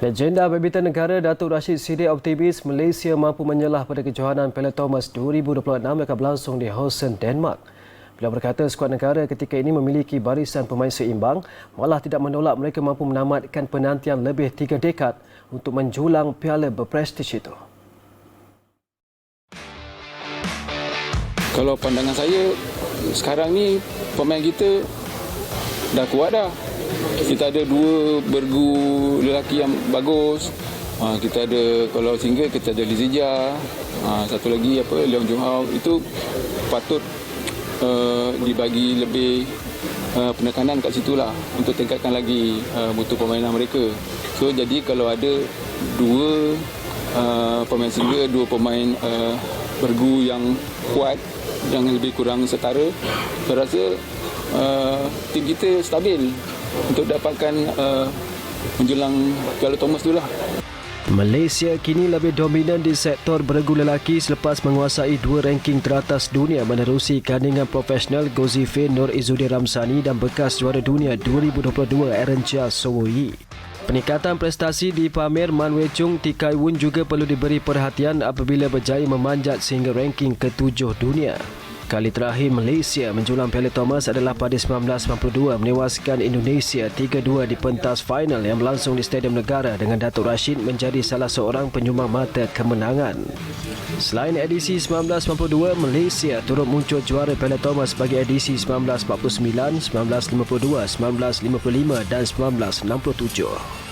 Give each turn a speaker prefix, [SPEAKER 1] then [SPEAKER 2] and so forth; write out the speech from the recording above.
[SPEAKER 1] Legenda badminton negara Datuk Rashid Siddiq optimis Malaysia mampu menyelah pada kejohanan Piala Thomas 2026 yang akan berlangsung di Hosen, Denmark. Beliau berkata skuad negara ketika ini memiliki barisan pemain seimbang, malah tidak menolak mereka mampu menamatkan penantian lebih tiga dekad untuk menjulang piala berprestij itu.
[SPEAKER 2] Kalau pandangan saya, sekarang ni pemain kita dah kuat dah kita ada dua bergu lelaki yang bagus. Ha, kita ada kalau single kita ada Lizija. Ha, satu lagi apa Leong Jung Hao itu patut uh, dibagi lebih uh, penekanan kat situ lah untuk tingkatkan lagi uh, mutu permainan mereka. So jadi kalau ada dua uh, pemain single, dua pemain uh, bergu yang kuat yang lebih kurang setara, saya rasa uh, tim kita stabil untuk dapatkan uh, menjelang Piala Thomas dulu lah.
[SPEAKER 1] Malaysia kini lebih dominan di sektor beregu lelaki selepas menguasai dua ranking teratas dunia menerusi kandingan profesional Gozife Nur Izzuddin Ramsani dan bekas juara dunia 2022 Aaron Chia Sowoyi. Peningkatan prestasi di pamer Man Wei Chung Tikai Wun juga perlu diberi perhatian apabila berjaya memanjat sehingga ranking ketujuh dunia. Kali terakhir Malaysia menjulang Piala Thomas adalah pada 1992 menewaskan Indonesia 3-2 di pentas final yang berlangsung di Stadium Negara dengan Datuk Rashid menjadi salah seorang penyumbang mata kemenangan. Selain edisi 1992, Malaysia turut muncul juara Piala Thomas bagi edisi 1949, 1952, 1955 dan 1967.